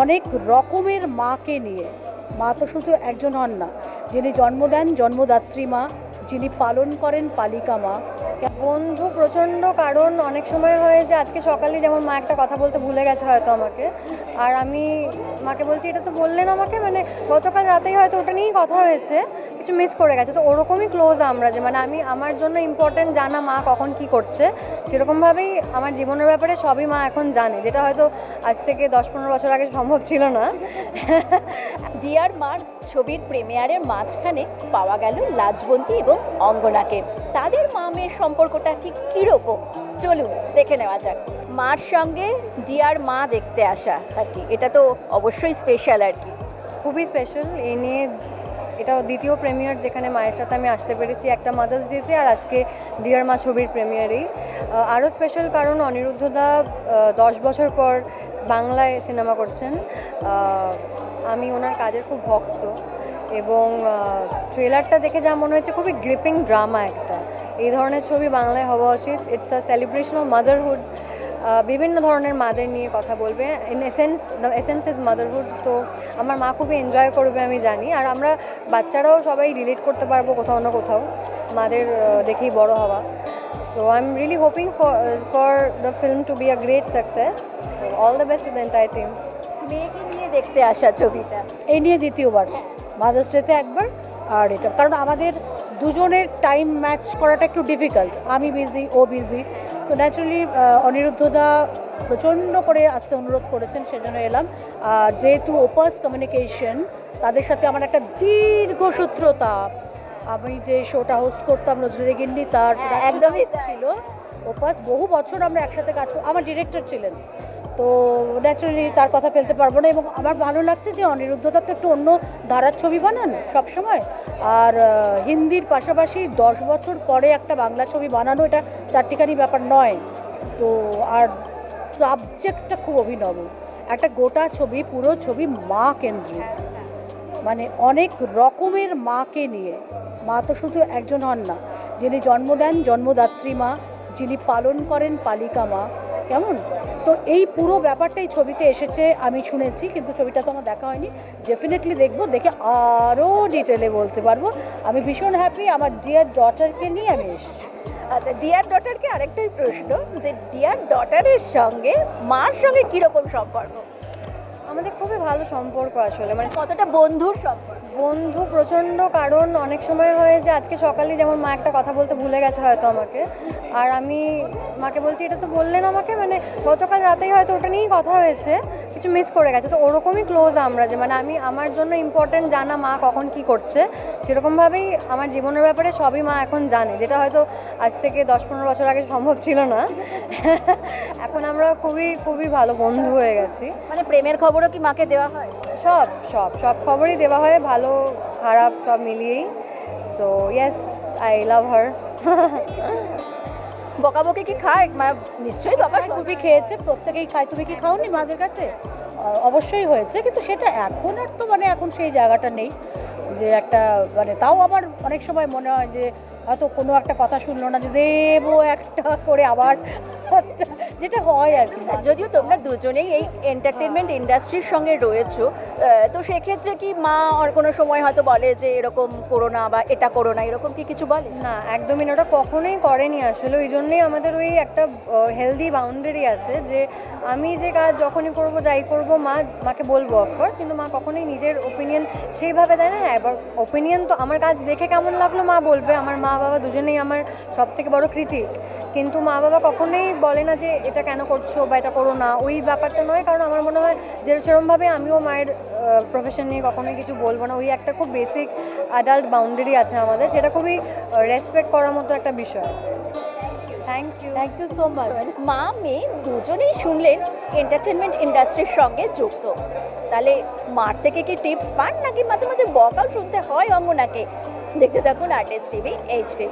অনেক রকমের মাকে নিয়ে। মা তো শুধু একজন হন না, যিনি জন্ম দেন জন্মদাত্রী মা যিনি পালন করেন পালিকা মা। বন্ধু প্রচণ্ড কারণ। অনেক সময় হয় যে আজকে সকালে যেমন মা একটা কথা বলতে ভুলে গেছে হয়তো আমাকে। আর আমি মাকে বলছি এটা তো বললেন আমাকে? মানে গতকাল রাতেই হয়তো ওটা নিয়েই কথা হয়েছে। কিছু মিস করে গেছে। তো ওরকমই ক্লোজ আমরা যে মানে আমি আমার জন্য ইম্পর্টেন্ট জানা মা কখন কি করছে। সেরকমভাবেই আমার জীবনের ব্যাপারে সবই মা এখন জানে যেটা হয়তো আজ থেকে দশ পনেরো বছর আগে সম্ভব ছিল না। ডিয়ার মার ছবির প্রিমিয়ারের মাঝখানে পাওয়া গেল লাজবন্তী এবং অঙ্গনাকে। তাদের মা মেয়ের সম্পর্কটা ঠিক কীরকম? চলুন, দেখে নেওয়া যাক। মার সঙ্গে ডিয়ার মা দেখতে আসা আর কি। এটা তো অবশ্যই স্পেশাল আর কি। খুবই স্পেশাল এই নিয়ে এটা দ্বিতীয় প্রেমিয়ার যেখানে মায়ের সাথে আমি আসতে পেরেছি একটা মাদার্স ডেতে আর আজকে ডিয়ার মা ছবির প্রেমিয়ারেই আরও স্পেশাল কারণ অনিরুদ্ধদা দশ বছর পর বাংলায় সিনেমা করছেন। আমি ওনার কাজের খুব ভক্ত। এবং ট্রেলারটা দেখে যা মনে হয়েছে খুবই গ্রিপিং ড্রামা একটা। এই ধরনের ছবি বাংলায় হওয়া উচিত। It's a celebration of motherhood বিভিন্ন ধরনের মাদের নিয়ে কথা বলবে। In essence the essence is motherhood তো আমার মা খুবই এনজয় করবে আমি জানি। আর আমরা বাচ্চারাও সবাই রিলেট করতে পারব কোথাও না কোথাও। মাদের দেখেই বড় হওয়া। So I am really hoping for for the film to be a great success all the best to the entire team মেয়েকে নিয়ে দেখতে আসা ছবিটা। এই নিয়ে দ্বিতীয়বার। মাদার্স ডেতে একবার আর এটা কারণ আমাদের দুজনের টাইম ম্যাচ করাটা একটু ডিফিকাল্ট আমি বিজি ও বিজি তো ন্যাচুরালি অনিরুদ্ধদা প্রচণ্ড করে আসতে অনুরোধ করেছেন সেজন্য এলাম। আর যেহেতু ওপাস কমিউনিকেশন তাদের সাথে আমার একটা দীর্ঘ সূত্রতা আমি যে শোটা হোস্ট করতাম রোজগারি গিন্নি তার হ্যাঁ, একদমই। ছিল। ওপাস বহু বছর আমরা একসাথে কাজ করি আমার ডিরেক্টর ছিলেন। তো ন্যাচারালি তার কথা ফেলতে পারব না এবং আমার ভালো লাগছে যে অনিরুদ্ধতা তো একটু অন্য ধারার ছবি বানান সবসময়। আর হিন্দির পাশাপাশি দশ বছর পরে একটা বাংলা ছবি বানানো এটা চারটিখানি ব্যাপার নয়। তো, আর সাবজেক্টটা খুব অভিনব। একটা গোটা ছবি, পুরো ছবি মা কেন্দ্রিক মানে অনেক রকমের মাকে নিয়ে। মা তো শুধু একজন হন না। যিনি জন্ম দেন জন্মদাত্রী মা, যিনি পালন করেন পালিকা মা। কেমন? তো এই পুরো ব্যাপারটাই ছবিতে এসেছে আমি শুনেছি কিন্তু ছবিটা তো আমার দেখা হয়নি। ডেফিনেটলি দেখব দেখে আরও ডিটেলে বলতে পারব। আমি ভীষণ হ্যাপি আমার ডিয়ার ডটারকে নিয়ে আমি এসেছি। আচ্ছা ডিয়ার ডটারকে আরেকটাই প্রশ্ন যে ডিয়ার ডটারের সঙ্গে মার সঙ্গে কীরকম সম্পর্ক? আমাদের খুবই ভালো সম্পর্ক আসলে মানে কতটা বন্ধুর সম্পর্ক? বন্ধু প্রচণ্ড কারণ অনেক সময় হয় যে আজকে সকালে যেমন মা একটা কথা বলতে ভুলে গেছে হয়তো আমাকে। আর আমি মাকে বলছি এটা তো বললেন আমাকে? মানে গতকাল রাতেই হয়তো ওটা নিয়েই কথা হয়েছে। কিছু মিস করে গেছে। তো ওরকমই ক্লোজ আমরা যে মানে আমি আমার জন্য ইম্পর্টেন্ট জানা মা কখন কি করছে সেরকমভাবেই আমার জীবনের ব্যাপারে সবই মা এখন জানে যেটা হয়তো আজ থেকে দশ পনেরো বছর আগে সম্ভব ছিল না। এখন আমরা খুবই খুবই ভালো বন্ধু হয়ে গেছি। মানে প্রেমের খবরও কি মাকে দেওয়া হয়? সব সব সব খবরই দেওয়া হয়। ভালো খারাপ সব মিলিয়েই। So yes I love her বকাবকি কি খায়? মা নিশ্চয়ই হ্যাঁ, খুবই খেয়েছে প্রত্যেকেই খায়। তুমি কি খাওনি মাদের কাছে? অবশ্যই হয়েছে কিন্তু সেটা এখন আর তো মানে এখন সেই জায়গাটা নেই। যে একটা মানে তাও আবার অনেক সময় মনে হয় যে হয়তো কোনো একটা কথা শুনলো না যে দেবো একটা করে আবার একটা- যেটা হয় আর কি। যদিও তোমরা দুজনেই এই এন্টারটেনমেন্ট ইন্ডাস্ট্রির সঙ্গে রয়েছো তো সেক্ষেত্রে কি মা আর কোনো সময় হয়তো বলে যে এরকম করো না বা এটা করো না, এরকম কি কিছু বলে? না, একদমই না, ওটা কখনোই করেনি আসলে। ওই জন্যই আমাদের ওই একটা হেলদি বাউন্ডারি আছে যে আমি যে কাজ যখনই করব, যাই করব, মা, মাকে বলব অফকোর্স কিন্তু মা কখনোই নিজের ওপিনিয়ন সেইভাবে দেয় না। হ্যাঁ এবার ওপিনিয়ন তো আমার কাজ দেখে কেমন লাগল মা বলবে। আমার মা বাবা দুজনেই আমার সব থেকে বড় ক্রিটিক কিন্তু মা বাবা কখনোই বলে না যে এটা কেন করছ বা এটা করো না। ওই ব্যাপারটা নয়, কারণ আমার মনে হয় যে সেরকমভাবে আমিও মায়ের প্রফেশন নিয়ে কখনোই কিছু বলব না। ওই একটা খুব বেসিক অ্যাডাল্ট বাউন্ডারি আছে আমাদের, সেটা খুবই রেসপেক্ট করার মতো একটা বিষয়। Thank you thank you so much মা, মেয়ে দুজনেই শুনলেন এন্টারটেনমেন্ট ইন্ডাস্ট্রির সঙ্গে যুক্ত। তাহলে মার থেকে কি টিপস পান, নাকি মাঝে মাঝে বকাও শুনতে হয় অঙ্গনাকে? দেখতে থাকুন আর্টিস্ট টিভি এইচডি